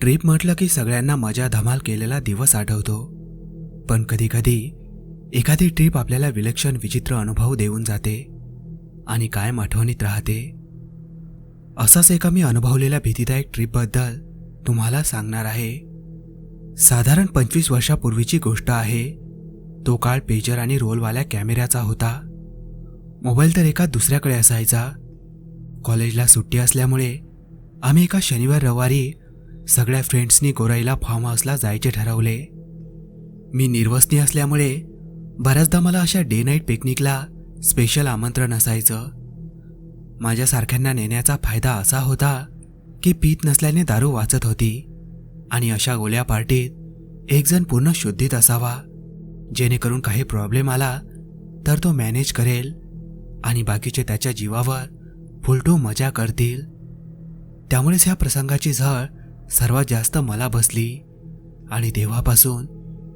Trip म्हटलं की सगळ्यांना मजा धमाल केलेला दिवस आठवतो. पण कधी कधी एखादी ट्रिप आपल्याला विलक्षण विचित्र अनुभव देऊन जाते आणि कायम आठवणीत राहते. असाच एका मी अनुभवलेल्या भीतीदायक ट्रिपबद्दल तुम्हाला सांगणार आहे. साधारण पंचवीस वर्षापूर्वीची गोष्ट आहे. तो काळ पेजर आणि रोलवाल्या कॅमेऱ्याचा होता. मोबाईल तर एका दुसऱ्याकडे असायचा. कॉलेजला सुट्टी असल्यामुळे आम्ही एका शनिवार रविवारी सगळ्या फ्रेंड्सनी गोराईला फार्म हाऊसला जायचे ठरवले. मी निर्वसनी असल्यामुळे बऱ्याचदा मला अशा डे नाईट पिकनिकला स्पेशल आमंत्रण असायचं. माझ्यासारख्यांना नेण्याचा फायदा असा होता की पीत नसल्याने दारू वाचत होती. आणि अशा गोल्या पार्टीत एकजण पूर्ण शुद्धीत असावा. जेणेकरून काही प्रॉब्लेम आला तर तो मॅनेज करेल आणि बाकीचे त्याच्या जीवावर फुलटू मजा करतील. त्यामुळेच ह्या प्रसंगाची झळ सर्वात जास्त मला बसली आणि तेव्हापासून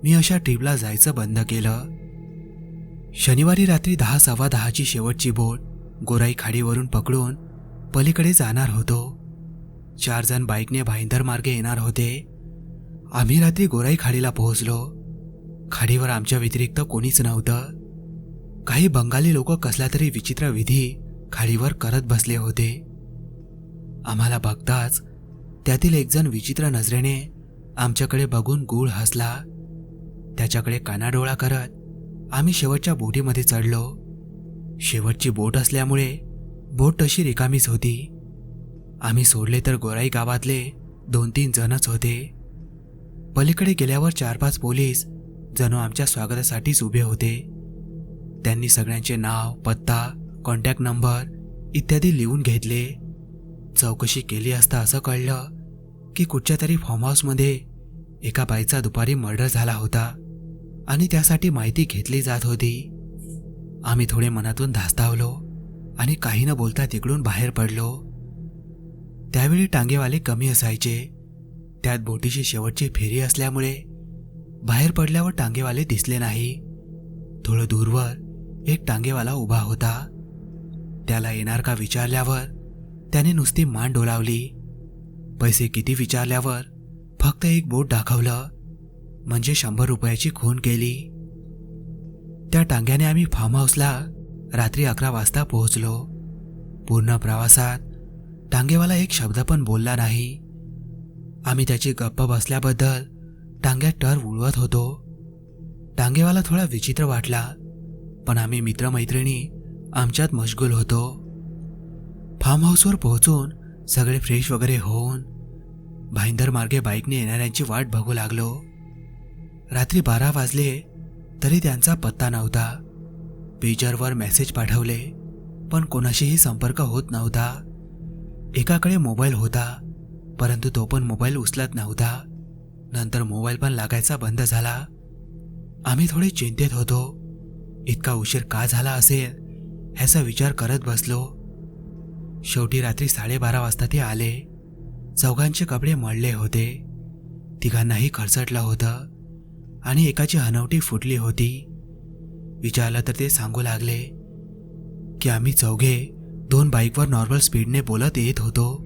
मी अशा ट्रीपला जायचं बंद केलं. शनिवारी रात्री दहा सव्वा दहाची शेवटची बोट गोराई खाडीवरून पकडून पलीकडे जाणार होतो. चार जण बाईकने भाईंदर मार्गे येणार होते. आम्ही रात्री गोराई खाडीला पोहोचलो. खाडीवर आमच्या व्यतिरिक्त कोणीच नव्हतं. काही बंगाली लोक कसला तरी विचित्र विधी खाडीवर करत बसले होते. आम्हाला बघताच त्यातील एकजण विचित्र नजरेने आमच्याकडे बघून गूळ हसला. त्याच्याकडे कानाडोळा करत आम्ही शेवटच्या बोटीमध्ये चढलो. शेवटची बोट असल्यामुळे बोट तशी रिकामीच होती. आम्ही सोडले तर गोराई गावातले दोन तीन जणच होते. पलीकडे गेल्यावर चार पाच पोलीस जणू आमच्या स्वागतासाठीच उभे होते. त्यांनी सगळ्यांचे नाव पत्ता कॉन्टॅक्ट नंबर इत्यादी लिहून घेतले. चौकशी केली असता असं कळलं की कुठच्या तरी फॉर्म हाऊसमध्ये एका बाईचा दुपारी मर्डर झाला होता आणि त्यासाठी माहिती घेतली जात होती. आम्ही थोडे मनातून धास्तावलो आणि काही न बोलता तिकडून बाहेर पडलो. त्यावेळी टांगेवाले कमी असायचे. त्यात बोटीची शेवटची फेरी असल्यामुळे बाहेर पडल्यावर टांगेवाले दिसले नाही. थोडं दूरवर एक टांगेवाला उभा होता. त्याला येणार का विचारल्यावर त्याने नुसती मान डोलावली. पैसे किती विचारल्यावर फक्त एक बोट दाखवलं म्हणजे शंभर रुपयाची खून केली. त्या टांग्याने आम्ही फार्म हाऊसला रात्री अकरा वाजता पोहोचलो. पूर्ण प्रवासात टांगेवाला एक शब्द पण बोलला नाही. आम्ही त्याची गप्प बसल्याबद्दल टांग्या टर उडवत होतो. टांगेवाला थोडा विचित्र वाटला पण आम्ही मित्रमैत्रिणी आमच्यात मशगूल होतो. फार्म हाऊसवर पोहोचून सगळे फ्रेश वगैरे होऊन भाईंदर मार्गे बाईकने येणाऱ्यांची वाट बघू लागलो. रात्री बारा वाजले तरी त्यांचा पत्ता नव्हता. पेजरवर मेसेज पाठवले पण कोणाशीही संपर्क होत नव्हता. एकाकडे मोबाईल होता परंतु तो पण मोबाईल उचलत नव्हता. नंतर मोबाईल पण लागायचा बंद झाला. आम्ही थोडे चिंतेत होतो. इतका उशीर का झाला असेल ह्याचा विचार करत बसलो. शेवटी रात्री साडेबारा वाजता ते आले. चौघांचे कपडे मळले होते. तिघांनाही खरचटलं होतं आणि एकाची हनवटी फुटली होती. विचारलं तर ते सांगू लागले की आम्ही चौघे दोन बाईकवर नॉर्मल स्पीडने बोलत येत होतो.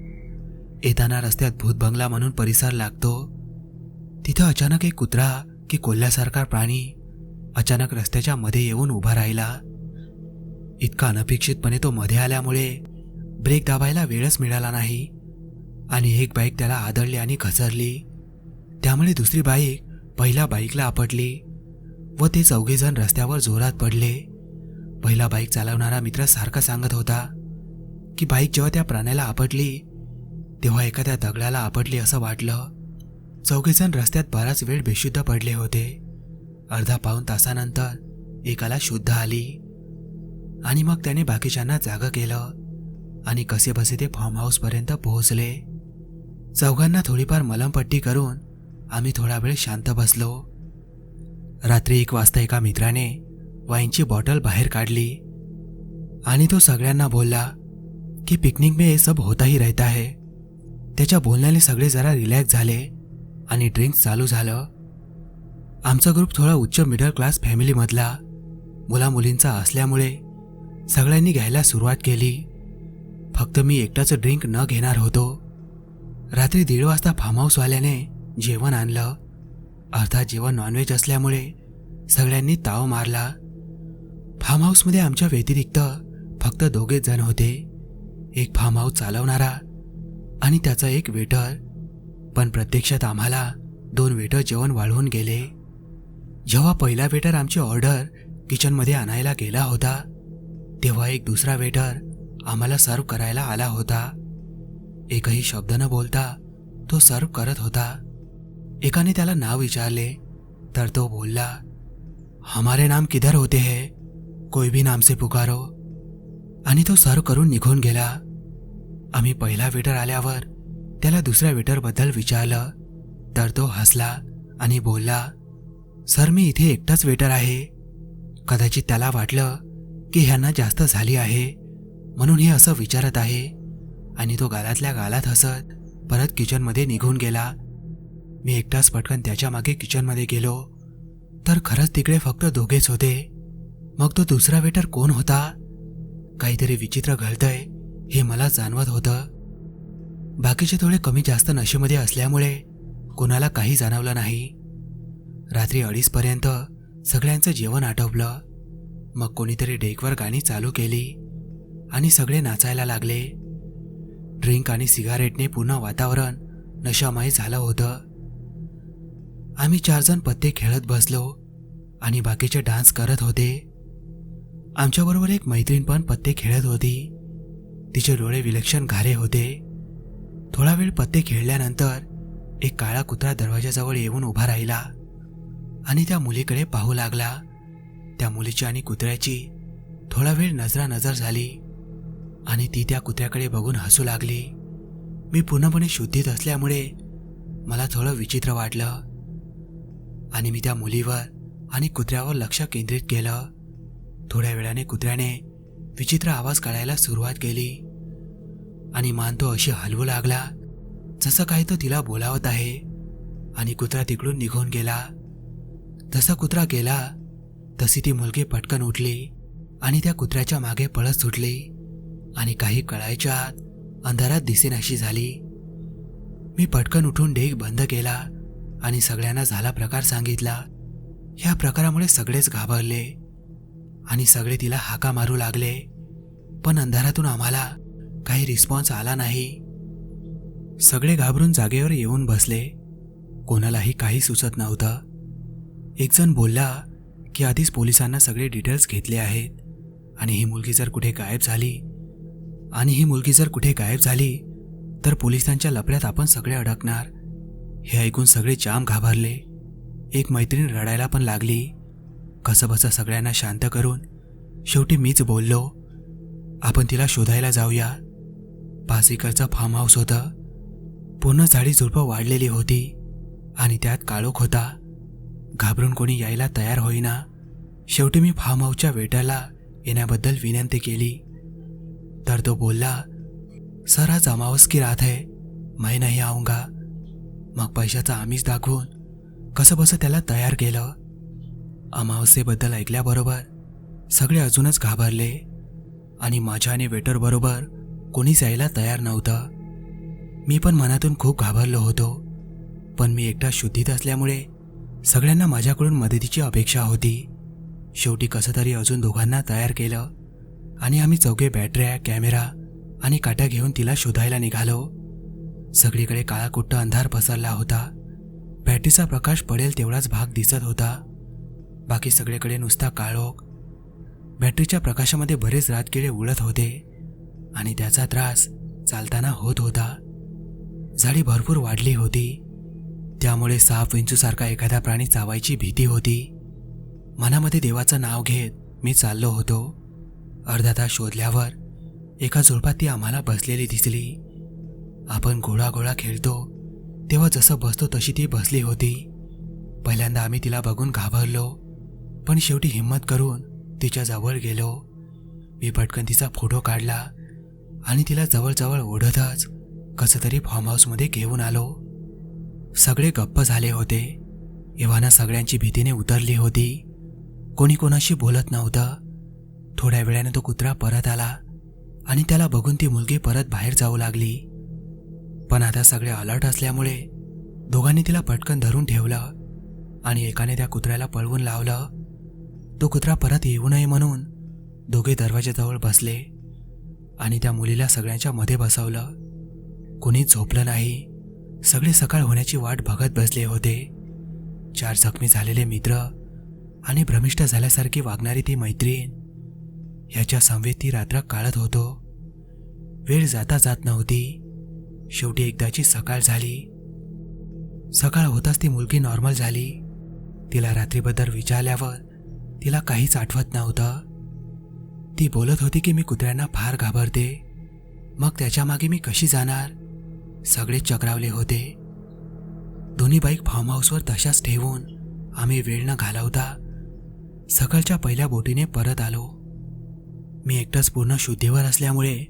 येताना रस्त्यात भूतबंगला म्हणून परिसर लागतो. तिथं अचानक एक कुत्रा की कोल्ह्यासारखा प्राणी अचानक रस्त्याच्या मध्ये येऊन उभा राहिला. इतका अनपेक्षितपणे तो मध्ये आल्यामुळे ब्रेक दाबायला वेळच मिळाला नाही आणि एक बाईक त्याला आदळली आणि घसरली. त्यामुळे दुसरी बाईक पहिल्या बाईकला आपटली व ते चौघेजण रस्त्यावर जोरात पडले. पहिला बाईक चालवणारा मित्र सारखा सांगत होता की बाईक जेव्हा त्या प्राण्याला आपटली तेव्हा एखाद्या दगडाला आपटली असं वाटलं. चौघेजण रस्त्यात बराच वेळ बेशुद्ध पडले होते. अर्धा पाऊन तासानंतर एकाला शुद्ध आली. आणि मग त्याने बाकीच्यांना जागं केलं आणि कसे बसे ते फार्म हाऊसपर्यंत पोहोचले. चौघांना थोडीफार मलमपट्टी करून आम्ही थोडा वेळ शांत बसलो. रात्री एक वाजता एका मित्राने वाईनची बॉटल बाहेर काढली. आणि तो सगळ्यांना बोलला की पिकनिक में ये सब होता ही रहता है। त्याच्या बोलण्याने सगळे जरा रिलॅक्स झाले आणि ड्रिंक्स चालू झालं. आमचा ग्रुप थोडा उच्च मिडल क्लास फॅमिलीमधला मुलामुलींचा असल्यामुळे सगळ्यांनी घ्यायला सुरुवात केली. फक्त मी एकटाच ड्रिंक न घेणार होतो. रात्री दीड वाजता फार्म हाऊसवाल्याने जेवण आणलं. अर्थात जेवण नॉनव्हेज असल्यामुळे सगळ्यांनी ताव मारला. फार्म हाऊसमध्ये आमच्या व्यतिरिक्त फक्त दोघेच जण होते. एक फार्म हाऊस चालवणारा आणि त्याचा एक वेटर. पण प्रत्यक्षात आम्हाला दोन वेटर जेवण वाढवून गेले. जेव्हा पहिला वेटर आमची ऑर्डर किचनमध्ये आणायला गेला होता तेव्हा एक दुसरा वेटर आम्हाला सर्व करायला आला होता. एकही शब्द न बोलता तो सर्व करत होता. एकाने त्याला नाव विचारले तर तो बोलला हमारे नाम किधर होते है? कोई भी नाम से पुकारो. आणि तो सर्व करून निघून गेला. आम्ही पहिला वेटर आल्यावर त्याला दुसऱ्या वेटरबद्दल विचारलं. तर तो हसला आणि बोलला सर मी इथे एकटाच वेटर आहे. कदाचित त्याला वाटलं की ह्यांना जास्त झाली आहे म्हणून हे असं विचारत आहे. आणि तो गालातल्या गालात हसत परत किचनमध्ये निघून गेला. मी एकटाच पटकन त्याच्यामागे किचनमध्ये गेलो. तर खरंच तिकडे फक्त दोघेच होते. मग तो दुसरा वेटर कोण होता? काहीतरी विचित्र घडतंय हे मला जाणवत होतं. बाकीचे थोडे कमी जास्त नशेमध्ये असल्यामुळे कोणाला काही जाणवलं नाही. रात्री अडीचपर्यंत सगळ्यांचं जेवण आटोपलं. मग कोणीतरी डेकवर गाणी चालू केली आणि सगळे नाचायला लागले. ड्रिंक आणि सिगारेटने पूर्ण वातावरण नशामय झालं होतं. आम्ही चारजण पत्ते खेळत बसलो आणि बाकीचे डान्स करत होते. आमच्याबरोबर एक मैत्रीण पण पत्ते खेळत होती. तिचे डोळे विलक्षण घारे होते. थोडा वेळ पत्ते खेळल्यानंतर एक काळा कुत्रा दरवाजाजवळ येऊन उभा राहिला आणि त्या मुलीकडे पाहू लागला. त्या मुलीची आणि कुत्र्याची थोडा वेळ नजरा नजर झाली आणि ती त्या कुत्र्याकडे बघून हसू लागली. मी पूर्णपणे शुद्धीत असल्यामुळे मला थोडं विचित्र वाटलं आणि मी त्या मुलीवर आणि कुत्र्यावर लक्ष केंद्रित केलं. थोड्या वेळाने कुत्र्याने विचित्र आवाज काढायला सुरुवात केली. आणि मान तो अशी हलवू लागला. जसं काही तो तिला बोलावत आहे. आणि कुत्रा तिकडून निघून गेला. जसा कुत्रा गेला तशी ती मुलगी पटकन उठली आणि त्या कुत्र्याच्या मागे पळत सुटली. आणि काही कळायच्या आत अंधारात दिसेनाशी झाली. मी पटकन उठून डेक बंद केला आणि सगळ्यांना झाला प्रकार सांगितला. ह्या प्रकारामुळे सगळेच घाबरले. आणि सगळे तिला हाका मारू लागले. पण अंधारातून आम्हाला काही रिस्पॉन्स आला नाही. सगळे घाबरून जागेवर येऊन बसले. कोणालाही काही सुचत नव्हतं. एकजण बोलला की आधीच पोलिसांना सगळे डिटेल्स घेतले आहेत. आणि ही मुलगी जर कुठे गायब झाली आणि ही मुलगी जर कुठे गायब झाली तर पोलिसांच्या लपड्यात आपण सगळे अडकणार. हे ऐकून सगळे जाम घाबरले. एक मैत्रीण रडायला पण लागली. कसंबसं सगळ्यांना शांत करून शेवटी मीच बोललो आपण तिला शोधायला जाऊया. पासीकरचं एकरचं फार्म हाऊस होतं. पूर्ण झाडी झुडपं वाढलेली होती आणि त्यात काळोख होता. घाबरून कोणी यायला तयार होईना. शेवटी मी फार्म हाऊसच्या वेटरला येण्याबद्दल विनंती केली. तर तो बोलला सर आज अमावस की रात आहे मैं नाही आऊंगा. मग पैशाचा आमिष दाखवून कसं बसं त्याला तयार केलं. अमावस्येबद्दल ऐकल्याबरोबर सगळे अजूनच घाबरले आणि माझ्या आणि वेटरबरोबर कोणीच यायला तयार नव्हतं. मी पण मनातून खूप घाबरलो होतो पण मी एकटा शुद्धीत असल्यामुळे सगळ्यांना माझ्याकडून मदतीची अपेक्षा होती. शेवटी कसं तरी अजून दोघांना तयार केलं आणि आम्ही चौघे बॅटऱ्या कॅमेरा आणि काट्या घेऊन तिला शोधायला निघालो. सगळीकडे काळाकुट्ट अंधार पसरला होता. बॅटरीचा प्रकाश पडेल तेवढाच भाग दिसत होता. बाकी सगळीकडे नुसता काळोख. बॅटरीच्या प्रकाशामध्ये बरेच रातकिडे उडत होते आणि त्याचा त्रास चालताना होत होता. झाडी भरपूर वाढली होती. त्यामुळे साप विंचूसारखा एखादा प्राणी चावायची भीती होती. मनामध्ये देवाचं नाव घेत मी चाललो होतो. अर्धा तास शोधल्यावर एका झुडपात ती आम्हाला बसलेली दिसली. आपण घोडा घोडा खेळतो. तेव्हा जसं बसतो तशी ती बसली होती. पहिल्यांदा आम्ही तिला बघून घाबरलो. पण शेवटी हिंमत करून तिच्या जवळ गेलो. मी पटकन तिचा फोटो काढला आणि तिला जवळजवळ ओढतच कसं तरी फार्म हाऊसमध्ये घेऊन आलो. सगळे गप्प झाले होते. इव्हाना सगळ्यांची भीतीने उतरली होती. कोणी कोणाशी बोलत नव्हतं. थोड्या वेळाने तो कुत्रा परत आला आणि त्याला बघून ती मुलगी परत बाहेर जाऊ लागली. पण आता सगळे अलर्ट असल्यामुळे दोघांनी तिला पटकन धरून ठेवलं आणि एकाने त्या कुत्र्याला पळवून लावलं. तो कुत्रा परत येऊ नये म्हणून दोघे दरवाजाजवळ बसले आणि त्या मुलीला सगळ्यांच्या मध्ये बसवलं. कुणीच झोपलं नाही. सगळे सकाळ होण्याची वाट बघत बसले होते. चार जखमी झालेले मित्र आणि भ्रमिष्ट झाल्यासारखी वागणारी ती मैत्रीण. ह्याच्या समवेत ती रात्र काढत होतो. वेळ जाता जात नव्हती. शेवटी एकदाची सकाळ झाली. सकाळ होताच ती मुलगी नॉर्मल झाली. तिला रात्रीबद्दल विचारल्यावर तिला काहीच आठवत नव्हतं. ती बोलत होती की मी कुत्र्यांना फार घाबरते. मग त्याच्यामागे मी कशी जाणार? सगळे चक्रावले होते. दोन्ही बाईक फार्म हाऊसवर तशाच ठेवून आम्ही वेळ न घालवता सकाळच्या पहिल्या बोटीने परत आलो. मी एकटाच पूर्ण शुद्धीवर असल्यामुळे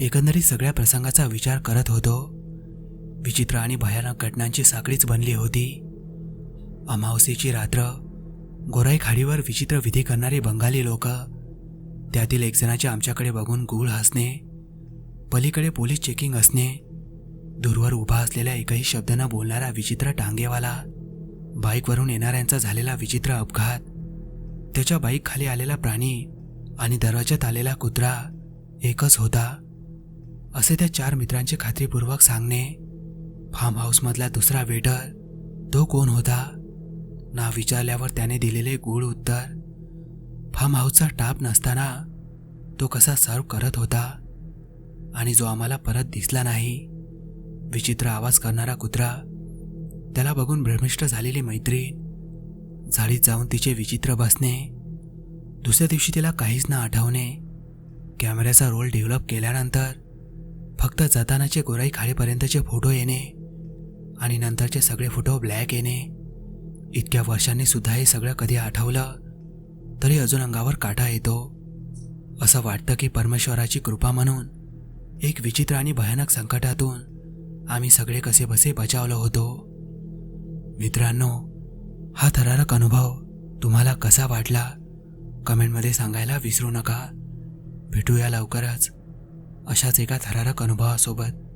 एकंदरीत सगळ्या प्रसंगाचा विचार करत होतो. विचित्र आणि भयानक घटनांची साखळीच बनली होती. अमावस्येची रात्र गोराई खाडीवर विचित्र विधी करणारे बंगाली लोक त्यातील एक जणाचे आमच्याकडे बघून गुळ हसणे पलीकडे पोलीस चेकिंग असणे दूरवर उभा असलेल्या एकही शब्द न बोलणारा विचित्र टांगेवाला बाईकवरून येणाऱ्यांचा झालेला विचित्र अपघात त्याच्या बाईकखाली आलेला प्राणी आणि दरवाज्यात आलेला कुत्रा एकच होता असे त्या चार मित्रांचे खात्रीपूर्वक सांगणे फार्म हाऊसमधला दुसरा वेटर तो कोण होता? ना विचारल्यावर त्याने दिलेले गूढ उत्तर फार्म हाऊसचा टाप नसताना तो कसा सर्व करत होता आणि जो आम्हाला परत दिसला नाही. विचित्र आवाज करणारा कुत्रा त्याला बघून भ्रमिष्ट झालेली मैत्रीण झाडीत जाऊन तिचे विचित्र बसणे दुसऱ्या दिवशी तिला काहीच न आठवणे कॅमेऱ्याचा रोल डेव्हलप केल्यानंतर फक्त जतानाचे गोराई खाडीपर्यंतचे फोटो येणे आणि नंतरचे सगळे फोटो ब्लॅक येणे. इतक्या वर्षांनी सुद्धा हे सगळं कधी आठवलं तरी अजून अंगावर काटा येतो. असं वाटतं की परमेश्वराची कृपा म्हणून एक विचित्र आणि भयानक संकटातून आम्ही सगळे कसे बसे बचावलो होतो. मित्रांनो हा थरारक अनुभव तुम्हाला कसा वाटला? कमेंटमध्ये सांगायला विसरू नका. भेटूया लवकरच अशाच एका थरारक अनुभवासोबत.